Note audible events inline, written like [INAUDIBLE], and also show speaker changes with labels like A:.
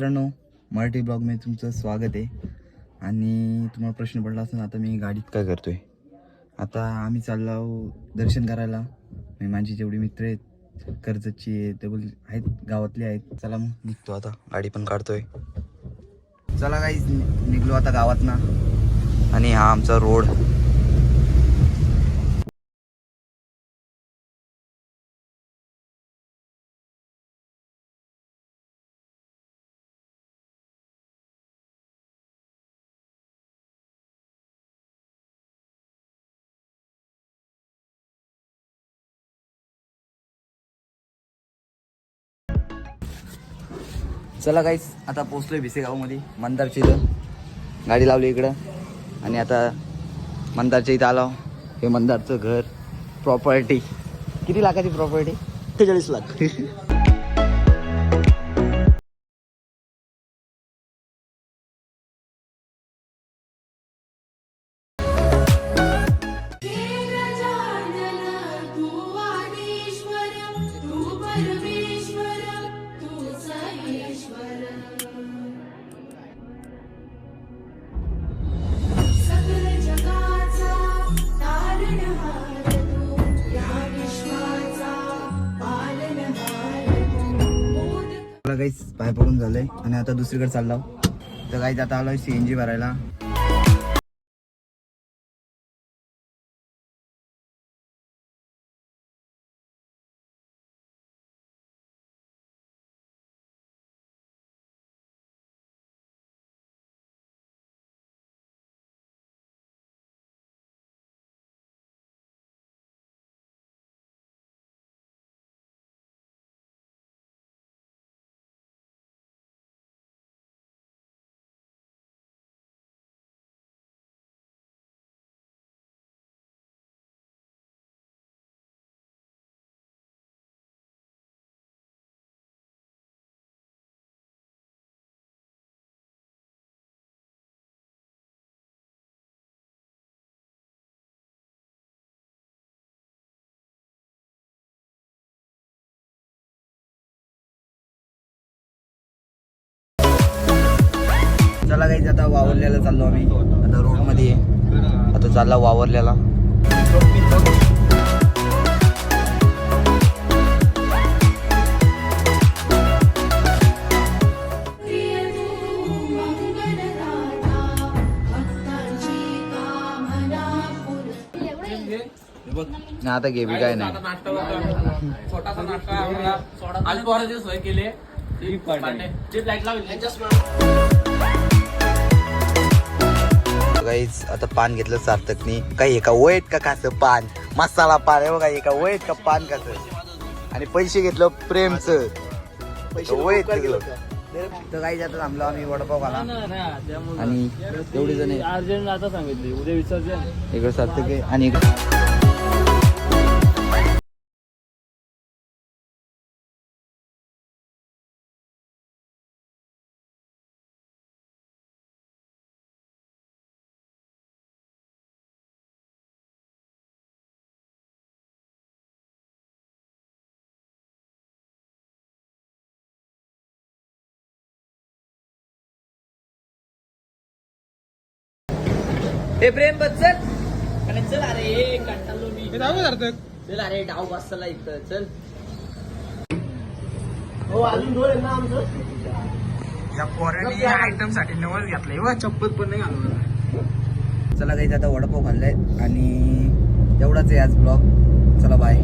A: मित्रांनो मराठी ब्लॉगमध्ये तुमचं स्वागत आहे. आणि तुम्हाला प्रश्न पडला असेल आता मी गाडीत काय करतोय? आता आम्ही चाललो दर्शन करायला. मी माझी जेवढी मित्र आहेत कर्जतची आहे ते बोल आहेत गावातले आहेत. चला मग निघतो आता. गाडी पण काढतोय. चला काही निघलो आता गावात ना आणि हा आमचा रोड चला काहीच आता पोचलोय भिसे गावामध्ये मंदारच्या इथं. गाडी लावली इकडं. आणि आता मंदारच्या इथं आलो. हे मंदारचं घर. प्रॉपर्टी किती लाखाची प्रॉपर्टी अठ्ठेचाळीस लाख. [LAUGHS] काहीच पाय पडून झालंय. आणि आता दुसरीकडे चाललो तर काहीच आता आलोय सी एन जी भरायला. चला काही आता वावरल्याला चाललो आम्ही. आता रोडमध्ये आहे. आता चालला वावरल्याला. ना आता गेबी काय नाही.
B: छोटासा नाश्ता आम्हाला आम्ही पोराची सोय केली. चिप लाइट लावली.
A: काहीच आता पान घेतलं सार्थकनी. काही एका वयत का काच पान? मसाला पान आहे बघा एका वयत का पान काच आणि पैसे घेतलं प्रेमचं. वयत तर काही जातात थांबलो आम्ही वडापाव खाला आणि तेवढे जण आहे.
B: अर्जंट आता सांगितली उद्या विसर्जन.
A: इकडं सार्थक आहे आणि
B: हे प्रेम बच्चन. चल अरे कंटाळलो मी. चल अरे डाव बसला इथं. चल. हो अजून दोन आहे ना आमचं?
C: या पोराने या आयटमसाठी नवल घेतलंय. वा चप्पल पण नाही घालवलं
A: चला काही आता वडापाव खाल्लाय आणि एवढाच आहे आज ब्लॉग चला बाय